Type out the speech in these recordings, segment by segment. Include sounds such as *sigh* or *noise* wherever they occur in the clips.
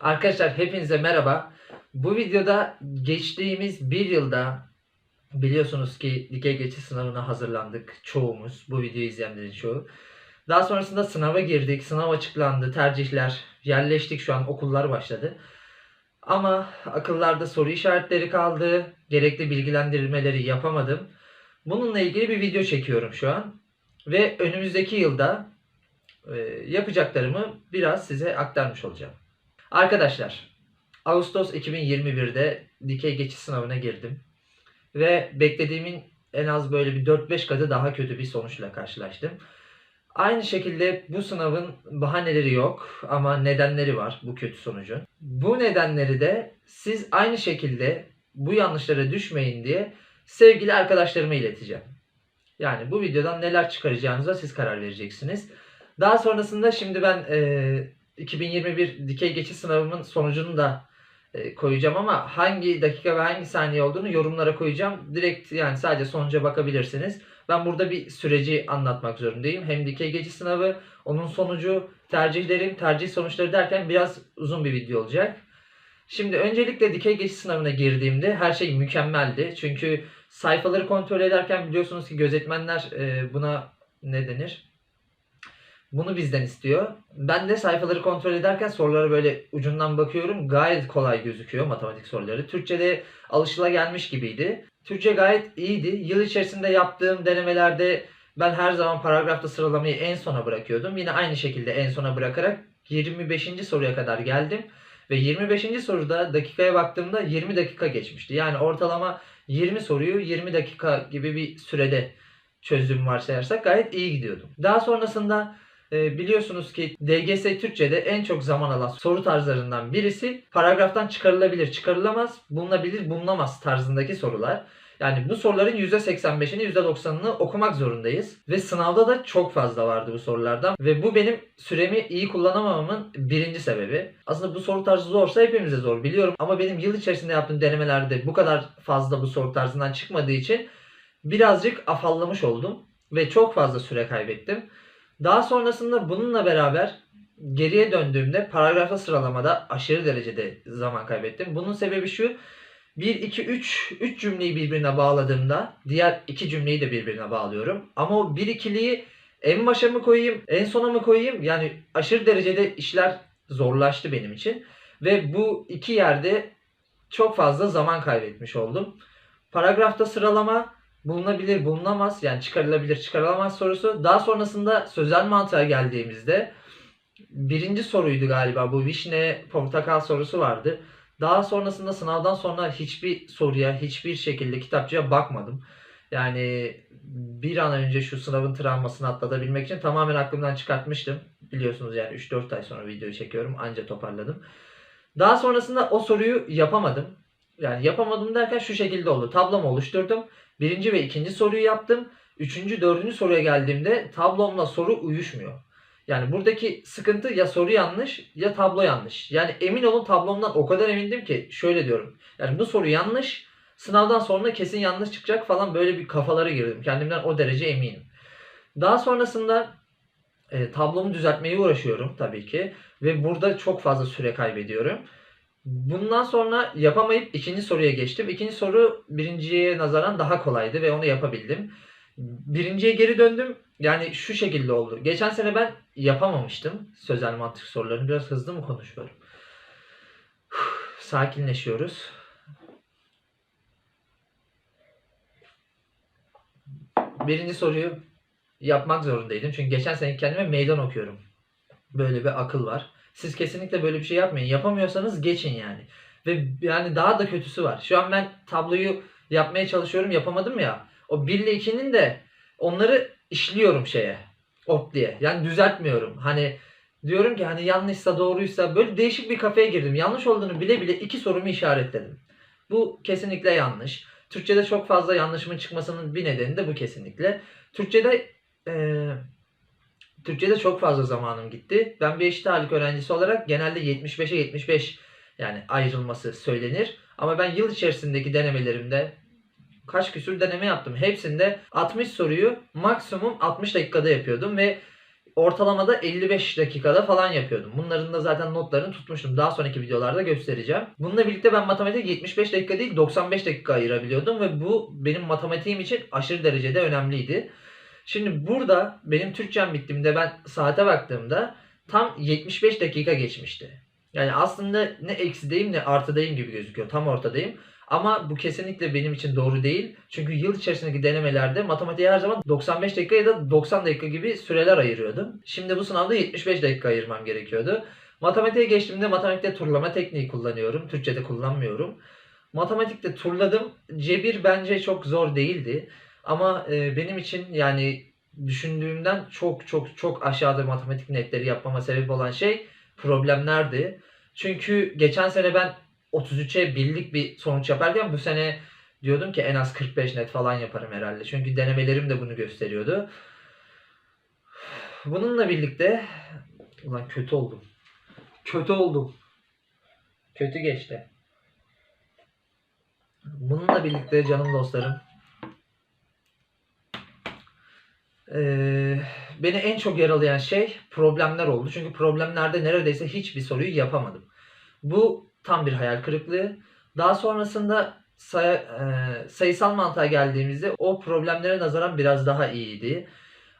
Arkadaşlar hepinize merhaba. Bu videoda geçtiğimiz bir yılda biliyorsunuz ki dikey geçiş sınavına hazırlandık çoğumuz. Bu videoyu izleyenlerin çoğu. Daha sonrasında sınava girdik. Sınav açıklandı. Tercihler yerleştik şu an okullar başladı. Ama akıllarda soru işaretleri kaldı. Gerekli bilgilendirmeleri yapamadım. Bununla ilgili bir video çekiyorum şu an. Ve önümüzdeki yılda e, yapacaklarımı biraz size aktarmış olacağım. Arkadaşlar, Ağustos 2021'de dikey geçiş sınavına girdim. Ve beklediğimin en az böyle bir 4-5 katı daha kötü bir sonuçla karşılaştım. Aynı şekilde bu sınavın bahaneleri yok ama nedenleri var bu kötü sonucun. Bu nedenleri de siz aynı şekilde bu yanlışlara düşmeyin diye sevgili arkadaşlarıma ileteceğim. Yani bu videodan neler çıkaracağınıza siz karar vereceksiniz. Daha sonrasında şimdi ben e, 2021 dikey geçiş sınavımın sonucunu da e, koyacağım ama hangi dakika ve hangi saniye olduğunu yorumlara koyacağım. Direkt yani sadece sonuca bakabilirsiniz. Ben burada bir süreci anlatmak zorundayım. Hem dikey geçiş sınavı, onun sonucu, tercihlerim, tercih sonuçları derken biraz uzun bir video olacak. Şimdi öncelikle dikey geçiş sınavına girdiğimde her şey mükemmeldi. Çünkü sayfaları kontrol ederken biliyorsunuz ki gözetmenler e, buna ne denir? Bunu bizden istiyor. Ben de sayfaları kontrol ederken sorulara böyle ucundan bakıyorum. Gayet kolay gözüküyor matematik soruları. Türkçe'de alışılagelmiş gibiydi. Türkçe gayet iyiydi. Yıl içerisinde yaptığım denemelerde ben her zaman paragrafta sıralamayı en sona bırakıyordum. Yine aynı şekilde en sona bırakarak 25. soruya kadar geldim. Ve 25. soruda dakikaya baktığımda 20 dakika geçmişti. Yani ortalama 20 soruyu 20 dakika gibi bir sürede çözdüğümü varsayarsak gayet iyi gidiyordum. Daha sonrasında e, biliyorsunuz ki DGS Türkçe'de en çok zaman alan soru tarzlarından birisi paragraftan çıkarılabilir, çıkarılamaz, bulunabilir, bulunamaz tarzındaki sorular. Yani bu soruların %85'ini %90'ını okumak zorundayız. Ve sınavda da çok fazla vardı bu sorulardan. Ve bu benim süremi iyi kullanamamamın birinci sebebi. Aslında bu soru tarzı zorsa hepimize zor biliyorum. Ama benim yıl içerisinde yaptığım denemelerde bu kadar fazla bu soru tarzından çıkmadığı için birazcık afallamış oldum. Ve çok fazla süre kaybettim. Daha sonrasında bununla beraber geriye döndüğümde paragrafta sıralamada aşırı derecede zaman kaybettim. Bunun sebebi şu. 1, 2, 3, 3 cümleyi birbirine bağladığımda diğer iki cümleyi de birbirine bağlıyorum. Ama o bir ikiliyi en başa mı koyayım, en sona mı koyayım? Yani aşırı derecede işler zorlaştı benim için. Ve bu iki yerde çok fazla zaman kaybetmiş oldum. Paragrafta sıralama bulunabilir, bulunamaz yani çıkarılabilir, çıkarılamaz sorusu. Daha sonrasında sözel mantığa geldiğimizde birinci soruydu galiba bu vişne portakal sorusu vardı. Daha sonrasında sınavdan sonra hiçbir soruya, hiçbir şekilde kitapçıya bakmadım. Yani bir an önce şu sınavın travmasını atlatabilmek için tamamen aklımdan çıkartmıştım. Biliyorsunuz yani 3-4 ay sonra videoyu çekiyorum. Anca toparladım. Daha sonrasında o soruyu yapamadım. Yani yapamadım derken şu şekilde oldu. Tablomu oluşturdum. Birinci ve ikinci soruyu yaptım. Üçüncü, dördüncü soruya geldiğimde tablomla soru uyuşmuyor. Yani buradaki sıkıntı ya soru yanlış ya tablo yanlış. Yani emin olun tablomdan o kadar emindim ki şöyle diyorum. Yani bu soru yanlış. Sınavdan sonra kesin yanlış çıkacak falan böyle bir kafalara girdim. Kendimden o derece eminim. Daha sonrasında e, tablomu düzeltmeye uğraşıyorum tabii ki. Ve burada çok fazla süre kaybediyorum. Bundan sonra yapamayıp ikinci soruya geçtim. İkinci soru birinciye nazaran daha kolaydı ve onu yapabildim. Birinciye geri döndüm. Yani şu şekilde oldu. Geçen sene ben yapamamıştım sözel mantık sorularını. Biraz hızlı mı konuşuyorum? Sakinleşiyoruz. Birinci soruyu yapmak zorundaydım. Çünkü geçen sene kendime meydan okuyorum. Böyle bir akıl var. Siz kesinlikle böyle bir şey yapmayın. Yapamıyorsanız geçin yani. Ve yani daha da kötüsü var. Şu an ben tabloyu yapmaya çalışıyorum yapamadım ya. O 1 ile 2'nin de onları işliyorum şeye. Ot diye. Yani düzeltmiyorum. Hani diyorum ki hani yanlışsa doğruysa böyle değişik bir kafeye girdim. Yanlış olduğunu bile bile iki sorumu işaretledim. Bu kesinlikle yanlış. Türkçe'de çok fazla yanlışımın çıkmasının bir nedeni de bu kesinlikle. Türkçe'de eee Türkçe'de çok fazla zamanım gitti. Ben bir eşit ağırlık öğrencisi olarak genelde 75'e 75 yani ayrılması söylenir. Ama ben yıl içerisindeki denemelerimde kaç küsür deneme yaptım. Hepsinde 60 soruyu maksimum 60 dakikada yapıyordum ve ortalamada 55 dakikada falan yapıyordum. Bunların da zaten notlarını tutmuştum. Daha sonraki videolarda göstereceğim. Bununla birlikte ben matematik 75 dakika değil 95 dakika ayırabiliyordum ve bu benim matematiğim için aşırı derecede önemliydi. Şimdi burada benim Türkçem bittiğimde ben saate baktığımda tam 75 dakika geçmişti. Yani aslında ne eksideyim ne artıdayım gibi gözüküyor. Tam ortadayım. Ama bu kesinlikle benim için doğru değil. Çünkü yıl içerisindeki denemelerde matematiğe her zaman 95 dakika ya da 90 dakika gibi süreler ayırıyordum. Şimdi bu sınavda 75 dakika ayırmam gerekiyordu. Matematiğe geçtiğimde matematikte turlama tekniği kullanıyorum. Türkçe'de kullanmıyorum. Matematikte turladım. Cebir bence çok zor değildi. Ama e, benim için yani düşündüğümden çok çok çok aşağıda matematik netleri yapmama sebep olan şey problemlerdi. Çünkü geçen sene ben 33'e birlik bir sonuç yaparken bu sene diyordum ki en az 45 net falan yaparım herhalde. Çünkü denemelerim de bunu gösteriyordu. Bununla birlikte ulan kötü oldum. Kötü oldum. Kötü geçti. Bununla birlikte canım dostlarım beni en çok yaralayan şey problemler oldu. Çünkü problemlerde neredeyse hiçbir soruyu yapamadım. Bu tam bir hayal kırıklığı. Daha sonrasında say- e, sayısal mantığa geldiğimizde o problemlere nazaran biraz daha iyiydi.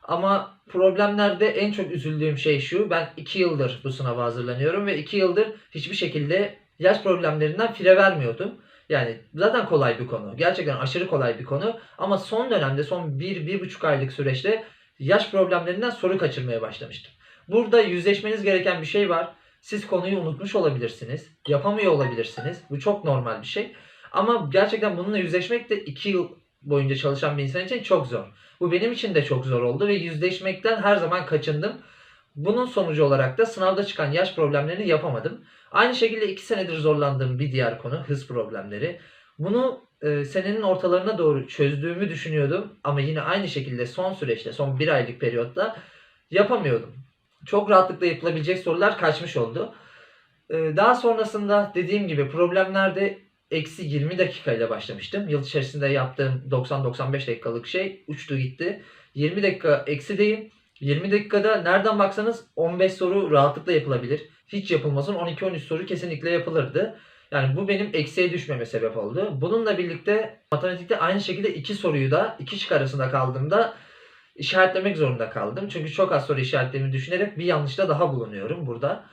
Ama problemlerde en çok üzüldüğüm şey şu. Ben 2 yıldır bu sınava hazırlanıyorum ve 2 yıldır hiçbir şekilde yaş problemlerinden fire vermiyordum. Yani zaten kolay bir konu. Gerçekten aşırı kolay bir konu. Ama son dönemde son 1-1,5 aylık süreçte yaş problemlerinden soru kaçırmaya başlamıştım. Burada yüzleşmeniz gereken bir şey var. Siz konuyu unutmuş olabilirsiniz. Yapamıyor olabilirsiniz. Bu çok normal bir şey. Ama gerçekten bununla yüzleşmek de 2 yıl boyunca çalışan bir insan için çok zor. Bu benim için de çok zor oldu ve yüzleşmekten her zaman kaçındım. Bunun sonucu olarak da sınavda çıkan yaş problemlerini yapamadım. Aynı şekilde 2 senedir zorlandığım bir diğer konu hız problemleri. Bunu e, senenin ortalarına doğru çözdüğümü düşünüyordum ama yine aynı şekilde son süreçte, son bir aylık periyotta yapamıyordum. Çok rahatlıkla yapılabilecek sorular kaçmış oldu. E, daha sonrasında dediğim gibi problemlerde eksi 20 dakikayla başlamıştım. Yıl içerisinde yaptığım 90-95 dakikalık şey uçtu gitti. 20 dakika eksideyim. 20 dakikada nereden baksanız 15 soru rahatlıkla yapılabilir. Hiç yapılmasın 12-13 soru kesinlikle yapılırdı. Yani bu benim eksiye düşmeme sebep oldu. Bununla birlikte matematikte aynı şekilde iki soruyu da iki şık arasında kaldığımda işaretlemek zorunda kaldım. Çünkü çok az soru işaretlediğimi düşünerek bir yanlışta daha bulunuyorum burada.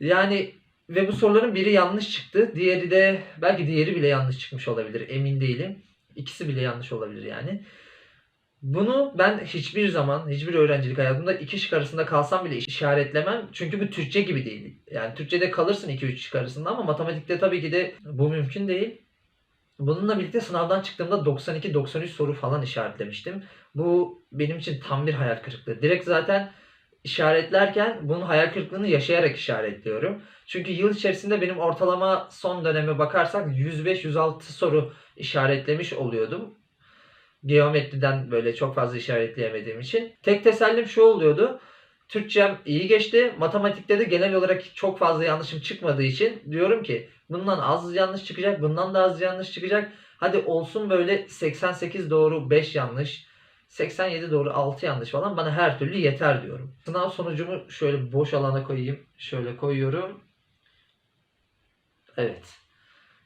Yani ve bu soruların biri yanlış çıktı. Diğeri de belki diğeri bile yanlış çıkmış olabilir. Emin değilim. İkisi bile yanlış olabilir yani. Bunu ben hiçbir zaman, hiçbir öğrencilik hayatımda iki şık arasında kalsam bile işaretlemem. Çünkü bu Türkçe gibi değil. Yani Türkçe'de kalırsın 2-3 şık arasında ama matematikte tabii ki de bu mümkün değil. Bununla birlikte sınavdan çıktığımda 92-93 soru falan işaretlemiştim. Bu benim için tam bir hayal kırıklığı. Direkt zaten işaretlerken bunun hayal kırıklığını yaşayarak işaretliyorum. Çünkü yıl içerisinde benim ortalama son döneme bakarsak 105-106 soru işaretlemiş oluyordum. Geometriden böyle çok fazla işaretleyemediğim için. Tek tesellim şu oluyordu. Türkçem iyi geçti. Matematikte de genel olarak çok fazla yanlışım çıkmadığı için diyorum ki bundan az yanlış çıkacak, bundan da az yanlış çıkacak. Hadi olsun böyle 88 doğru 5 yanlış, 87 doğru 6 yanlış falan bana her türlü yeter diyorum. Sınav sonucumu şöyle boş alana koyayım. Şöyle koyuyorum. Evet.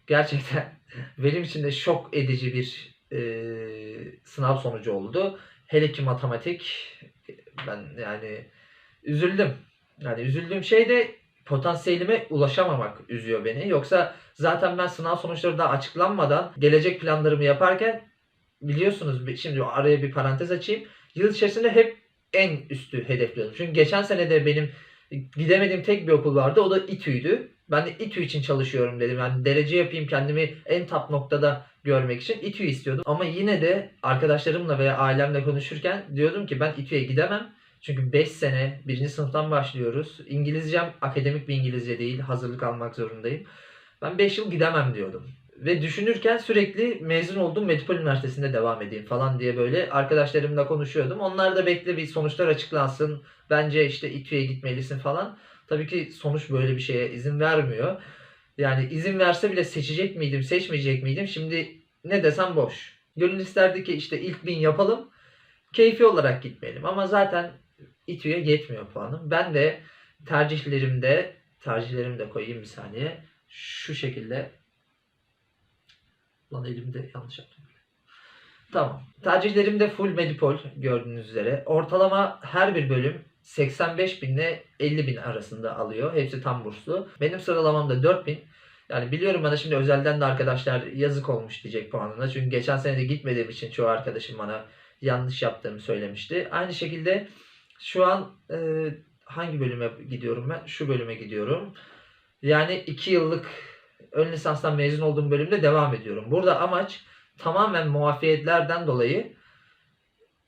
Gerçekten *laughs* benim için de şok edici bir e, sınav sonucu oldu. Hele ki matematik ben yani üzüldüm. Yani üzüldüğüm şey de potansiyelime ulaşamamak üzüyor beni. Yoksa zaten ben sınav sonuçları daha açıklanmadan gelecek planlarımı yaparken biliyorsunuz şimdi araya bir parantez açayım. Yıl içerisinde hep en üstü hedefliyordum. Çünkü geçen sene de benim gidemediğim tek bir okul vardı. O da İTÜ'ydü. Ben de İTÜ için çalışıyorum dedim. Yani derece yapayım kendimi en top noktada görmek için İTÜ istiyordum. Ama yine de arkadaşlarımla veya ailemle konuşurken diyordum ki ben İTÜ'ye gidemem. Çünkü 5 sene birinci sınıftan başlıyoruz. İngilizcem akademik bir İngilizce değil. Hazırlık almak zorundayım. Ben 5 yıl gidemem diyordum. Ve düşünürken sürekli mezun olduğum Metropol Üniversitesi'nde devam edeyim falan diye böyle arkadaşlarımla konuşuyordum. Onlar da bekle bir sonuçlar açıklansın. Bence işte İTÜ'ye gitmelisin falan. Tabii ki sonuç böyle bir şeye izin vermiyor. Yani izin verse bile seçecek miydim, seçmeyecek miydim? Şimdi ne desem boş. Gönül isterdi ki işte ilk bin yapalım. Keyfi olarak gitmeyelim. Ama zaten İTÜ'ye yetmiyor puanım. Ben de tercihlerimde tercihlerimi de koyayım bir saniye. Şu şekilde Lan elimde yanlış yaptım. Tamam. Tercihlerimde full medipol gördüğünüz üzere. Ortalama her bir bölüm 85 bin ile 50 bin arasında alıyor. Hepsi tam burslu. Benim sıralamam da 4 bin. Yani biliyorum bana şimdi özelden de arkadaşlar yazık olmuş diyecek puanına. Çünkü geçen sene de gitmediğim için çoğu arkadaşım bana yanlış yaptığımı söylemişti. Aynı şekilde şu an e, hangi bölüme gidiyorum ben? Şu bölüme gidiyorum. Yani 2 yıllık ön lisanstan mezun olduğum bölümde devam ediyorum. Burada amaç tamamen muafiyetlerden dolayı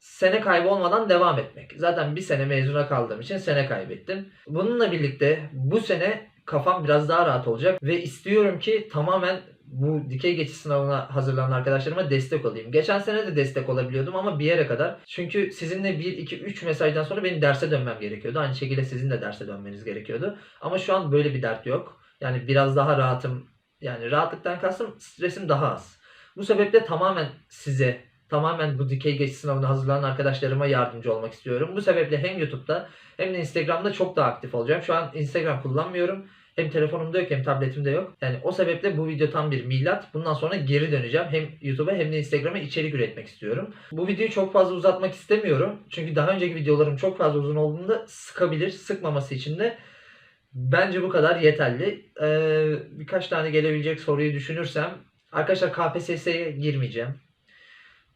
sene kaybı olmadan devam etmek. Zaten bir sene mezuna kaldığım için sene kaybettim. Bununla birlikte bu sene kafam biraz daha rahat olacak ve istiyorum ki tamamen bu dikey geçiş sınavına hazırlanan arkadaşlarıma destek olayım. Geçen sene de destek olabiliyordum ama bir yere kadar. Çünkü sizinle 1, 2, 3 mesajdan sonra benim derse dönmem gerekiyordu. Aynı şekilde sizin de derse dönmeniz gerekiyordu. Ama şu an böyle bir dert yok. Yani biraz daha rahatım. Yani rahatlıktan kastım stresim daha az. Bu sebeple tamamen size, tamamen bu dikey geçiş sınavına hazırlanan arkadaşlarıma yardımcı olmak istiyorum. Bu sebeple hem YouTube'da hem de Instagram'da çok daha aktif olacağım. Şu an Instagram kullanmıyorum. Hem telefonumda yok hem tabletimde yok. Yani o sebeple bu video tam bir milat. Bundan sonra geri döneceğim. Hem YouTube'a hem de Instagram'a içerik üretmek istiyorum. Bu videoyu çok fazla uzatmak istemiyorum. Çünkü daha önceki videolarım çok fazla uzun olduğunda sıkabilir. Sıkmaması için de bence bu kadar yeterli. Ee, birkaç tane gelebilecek soruyu düşünürsem arkadaşlar KPSS'ye girmeyeceğim.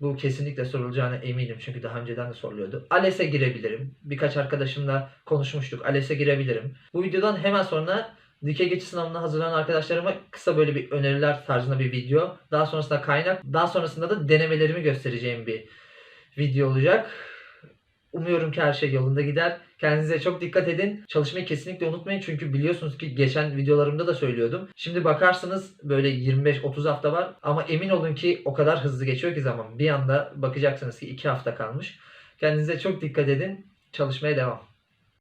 Bu kesinlikle sorulacağına eminim çünkü daha önceden de soruluyordu. ALES'e girebilirim. Birkaç arkadaşımla konuşmuştuk. ALES'e girebilirim. Bu videodan hemen sonra dikey geçiş sınavına hazırlanan arkadaşlarıma kısa böyle bir öneriler tarzında bir video. Daha sonrasında kaynak. Daha sonrasında da denemelerimi göstereceğim bir video olacak. Umuyorum ki her şey yolunda gider. Kendinize çok dikkat edin. Çalışmayı kesinlikle unutmayın. Çünkü biliyorsunuz ki geçen videolarımda da söylüyordum. Şimdi bakarsınız böyle 25-30 hafta var. Ama emin olun ki o kadar hızlı geçiyor ki zaman. Bir anda bakacaksınız ki 2 hafta kalmış. Kendinize çok dikkat edin. Çalışmaya devam.